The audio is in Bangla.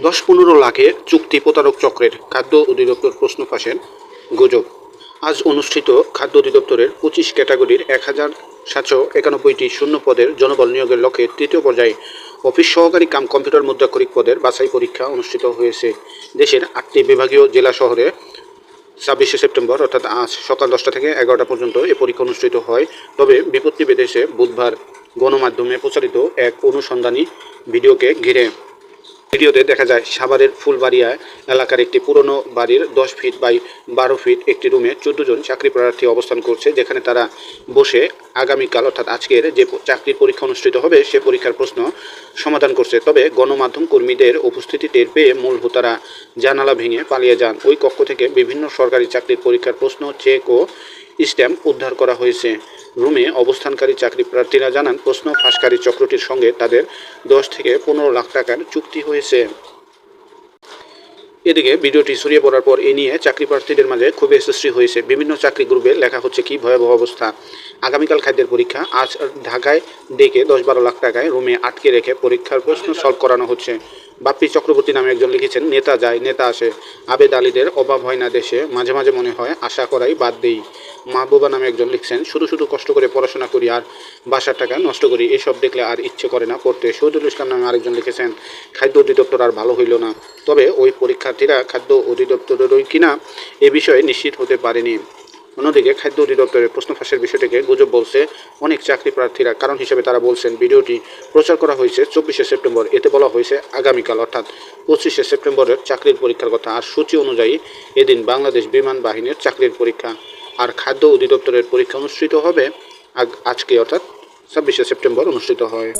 দশ পনেরো লাখের চুক্তি প্রতারক চক্রের খাদ্য অধিদপ্তর প্রশ্ন ফাঁসের গুজব। আজ অনুষ্ঠিত খাদ্য অধিদপ্তরের পঁচিশ ক্যাটাগরির এক হাজার সাতশো একানব্বইটি শূন্য পদের জনবল নিয়োগের লক্ষ্যে তৃতীয় পর্যায়ে অফিস সহকারী কাম কম্পিউটার মুদ্রাক্ষরিক পদের বাছাই পরীক্ষা অনুষ্ঠিত হয়েছে। দেশের আটটি বিভাগীয় জেলা শহরে ছাব্বিশে সেপ্টেম্বর, অর্থাৎ আজ সকাল দশটা থেকে এগারোটা পর্যন্ত এ পরীক্ষা অনুষ্ঠিত হয়। তবে বিপত্তি বেঁধেছে বুধবার গণমাধ্যমে প্রচারিত এক অনুসন্ধানী ভিডিওকে ঘিরে ভিডিওতে দেখা যায় সাভারের ফুলবাড়িয়া এলাকার একটি পুরনো বাড়ির দশ ফিট বাই বারো ফিট একটি রুমে চোদ্দ জন চাকরি প্রার্থী অবস্থান করছে, যেখানে তারা বসে আগামীকাল অর্থাৎ আজকের যে চাকরির পরীক্ষা অনুষ্ঠিত হবে, সে পরীক্ষার প্রশ্ন সমাধান করছে। তবে গণমাধ্যম কর্মীদের উপস্থিতি টের পেয়ে মূল হোতারা জানালা ভেঙে পালিয়ে যান। ওই কক্ষ থেকে বিভিন্ন সরকারি চাকরির পরীক্ষার প্রশ্ন চেক ও স্ট্যাম্প উদ্ধার করা হয়েছে। রুমে অবস্থানকারী চাকরি প্রার্থীরা জানান, প্রশ্ন ফাঁসকারী চক্রটির সঙ্গে তাদের দশ থেকে পনেরো লাখ টাকার চুক্তি হয়েছে। এদিকে ভিডিওটি ছড়িয়ে পড়ার পর এ নিয়ে চাকরি প্রার্থীদের মাঝে ক্ষোভের সৃষ্টি হয়েছে। বিভিন্ন চাকরি গ্রুপে লেখা হচ্ছে কি ভয়াবহ অবস্থা। আগামীকাল খাদ্যের পরীক্ষা, আজ ঢাকায় ডেকে দশ বারো লাখ টাকায় রুমে আটকে রেখে পরীক্ষার প্রশ্ন সলভ করানো হচ্ছে। বাপ্পি চক্রবর্তী নামে একজন লিখেছেন, নেতা যায়, নেতা আসে। আবেদ আলীদের অভাব হয় না দেশে, মাঝে মাঝে মনে হয় আশা করাই বাদ দেই। মাহবুবা নামে একজন লিখছেন, শুধু শুধু কষ্ট করে পড়াশোনা করি আর বাসার টাকা নষ্ট করি, এসব দেখলে আর ইচ্ছে করে না পড়তে। শহীদুল ইসলাম নামে আরেকজন লিখেছেন, খাদ্য অধিদপ্তর আর ভালো হইল না। তবে ওই পরীক্ষার্থীরা খাদ্য অধিদপ্তরেরই কিনা এ বিষয়ে নিশ্চিত হতে পারেনি। অন্যদিকে খাদ্য অধিদপ্তরের প্রশ্ন ফাঁসের বিষয়টিকে গুজব বলছে অনেক চাকরি প্রার্থীরা। কারণ হিসেবে তারা বলছেন, ভিডিওটি প্রচার করা হয়েছে চব্বিশে সেপ্টেম্বর। এতে বলা হয়েছে আগামীকাল, অর্থাৎ পঁচিশে সেপ্টেম্বরের চাকরির পরীক্ষার কথা। আর সূচি অনুযায়ী এদিন বাংলাদেশ বিমান বাহিনীর চাকরির পরীক্ষা। আর খাদ্য অধিদপ্তরের পরীক্ষা অনুষ্ঠিত হবে আজকে অর্থাৎ ছাব্বিশে সেপ্টেম্বর অনুষ্ঠিত হয়।